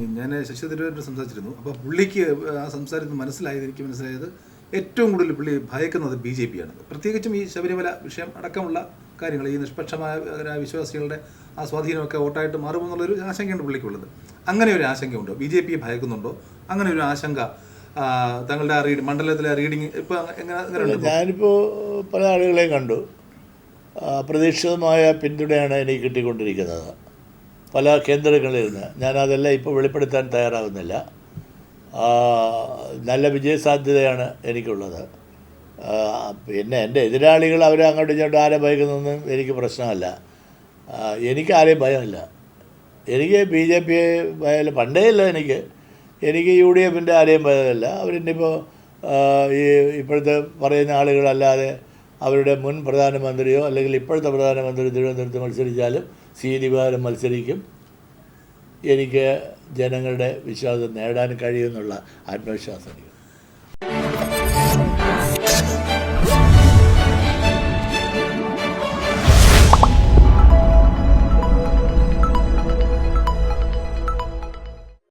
ഞാൻ ശശി സംസാരിച്ചിരുന്നു. അപ്പോൾ പുള്ളിക്ക് ആ സംസാരത്തിൽ മനസ്സിലായത് എനിക്ക് മനസ്സിലായത് ഏറ്റവും കൂടുതൽ പുള്ളി ഭയക്കുന്നത് ബി ജെ പി ആണ് പ്രത്യേകിച്ചും ഈ ശബരിമല വിഷയം അടക്കമുള്ള കാര്യങ്ങൾ ഈ നിഷ്പക്ഷമായ വിശ്വാസികളുടെ ആ സ്വാധീനമൊക്കെ വോട്ടായിട്ട് മാറുമെന്നുള്ളൊരു ആശങ്കയുണ്ട് പുള്ളിക്കുള്ളത്. അങ്ങനെ ഒരു ആശങ്കയുണ്ടോ? ബി ജെ പിയെ ഭയക്കുന്നുണ്ടോ? അങ്ങനെ ഒരു ആശങ്ക തങ്ങളുടെ ആ റീഡ് മണ്ഡലത്തിലെ റീഡിങ് ഇപ്പോൾ എങ്ങനെ ഞാനിപ്പോൾ പല ആളുകളെയും കണ്ടു. അപ്രതീക്ഷിതമായ പിന്തുണയാണ് എനിക്ക് കിട്ടിക്കൊണ്ടിരിക്കുന്നത്. പല കേന്ദ്രങ്ങളിൽ നിന്ന്. ഞാനതെല്ലാം ഇപ്പോൾ വെളിപ്പെടുത്താൻ തയ്യാറാവുന്നില്ല. നല്ല വിജയസാധ്യതയാണ് എനിക്കുള്ളത്. പിന്നെ എന്റെ എതിരാളികൾ അവരെ അങ്ങോട്ട് ഇങ്ങോട്ടും ആരെ ഭയക്കുന്നൊന്നും എനിക്ക് പ്രശ്നമല്ല. എനിക്ക് ആരെയും ഭയമില്ല. എനിക്ക് ബി ജെ പിയെ ഭയമില്ല. പണ്ടേ ഇല്ല എനിക്ക്. എനിക്ക് യു ഡി എഫിന്റെ ആരെയും ഭയമില്ല. അവരിന്നിപ്പോൾ ഈ ഇപ്പോഴത്തെ പറയുന്ന ആളുകളല്ലാതെ അവരുടെ മുൻ പ്രധാനമന്ത്രിയോ അല്ലെങ്കിൽ ഇപ്പോഴത്തെ പ്രധാനമന്ത്രി തിരുവനന്തപുരത്ത് മത്സരിച്ചാലും സീനിവാരം മത്സരിക്കും. എനിക്ക് ജനങ്ങളുടെ വിശ്വാസം നേടാൻ കഴിയുമെന്നുള്ള ആത്മവിശ്വാസം